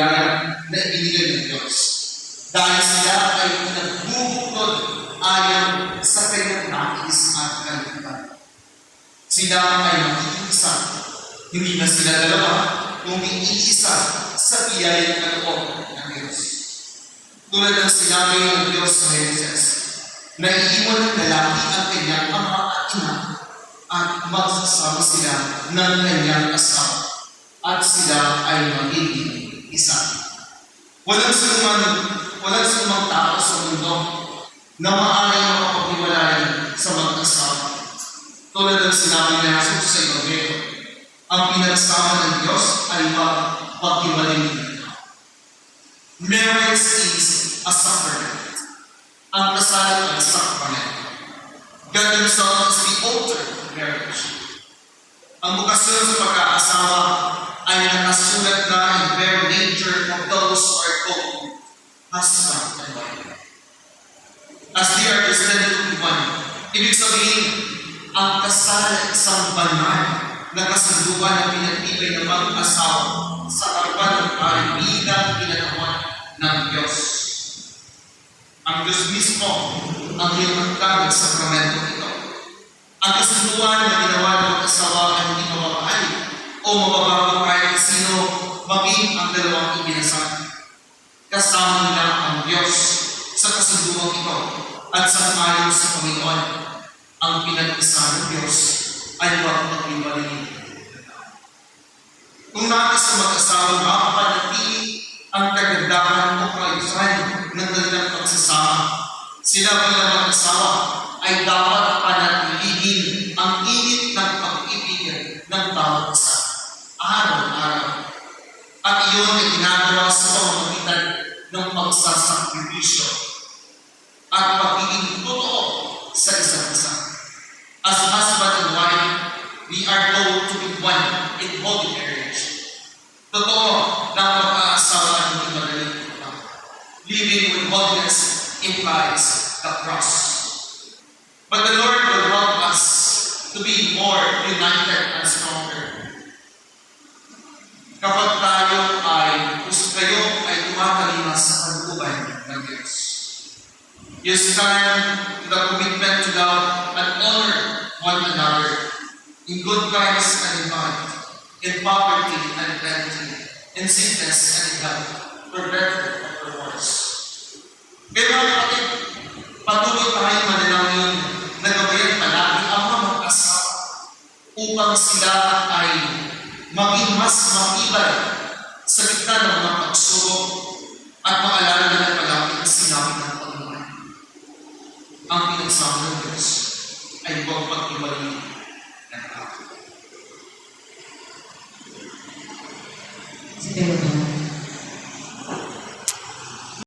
biyaya na ibinigay ng Diyos. Dahil sila ay nagbubuklod ayon sa kanyang nais at kalikutan. Sila ay mag-iisa. Hindi na sila dalawa, kundi iisa sa biyaya ng loob ng Diyos. Tulad ng sinabi ng Diyos sa Genesis, na iiwan ng lalaki ang kanyang ama at ina at magsasama sila ng kanyang asawa at sila ay magiging isa. Walang sinumang, walang sinumang tao sa mundo na maaaring makapaghiwalay sa mag-asawa. Tulad ng sinabi ni Jesus sa Ebanghelyo, ang pinagsama ng Diyos ay magpaghiwalay ng tao. Marriage is a sacrament. Ang kasalan ay sacrament. God Himself is the altar of marriage. Ang bukasyon sa pagkaasawa ay nakasulat na in very husband and wife. As they are destined to be one, ibig sabihin, ang kasal ay isang banal na kasunduan na pinatibay ng mga asawa sa harapan ng pari bilang pinagawa ng Diyos. Ang Diyos mismo ang nagkamit sa sakramento ito. Ang kasunduan na ginawa ng mag-asawa ay hindi mababahal o mababago kahit sino maging ang dalawang ibinasal. Kasama nila sa kasunduan ito at sa mayo sa Panginoon. Ang pinag-isa ng Diyos ay huwag maghiwalay kung nais sa mag-asawa makapanatili ang kagandahan o kaayusan ng kanilang pagsasama, sila bilang mag-asawa ay dapat panatilihin ang init ng pag-ibig ng bawat isa, araw-araw. At iyon ay ginagawa sa pamamagitan ng pagsasakripisyo at pagiging totoo sa isa't isa. As husband and wife, we are told to be one in holy marriage. Totoo na pag-aasawa ay hindi magaling. Living with holiness implies the cross. But the Lord will help us to be more united and stronger. Kapag You stand to the commitment to love and honor one another in good times and in bad, in poverty and plenty, in sickness and in health, for better and for worse. Kaya mga kapatid, patuloy tayo manalangin na gabayan palagi ang mga mag-asawa upang sila ay maging mas matibay sa gitna ng mga pagsubok at maalala na palagi ang sinabi ng Panginoon. Ng Diyos ay huwag pag-iwalay ng tao. Sa Pero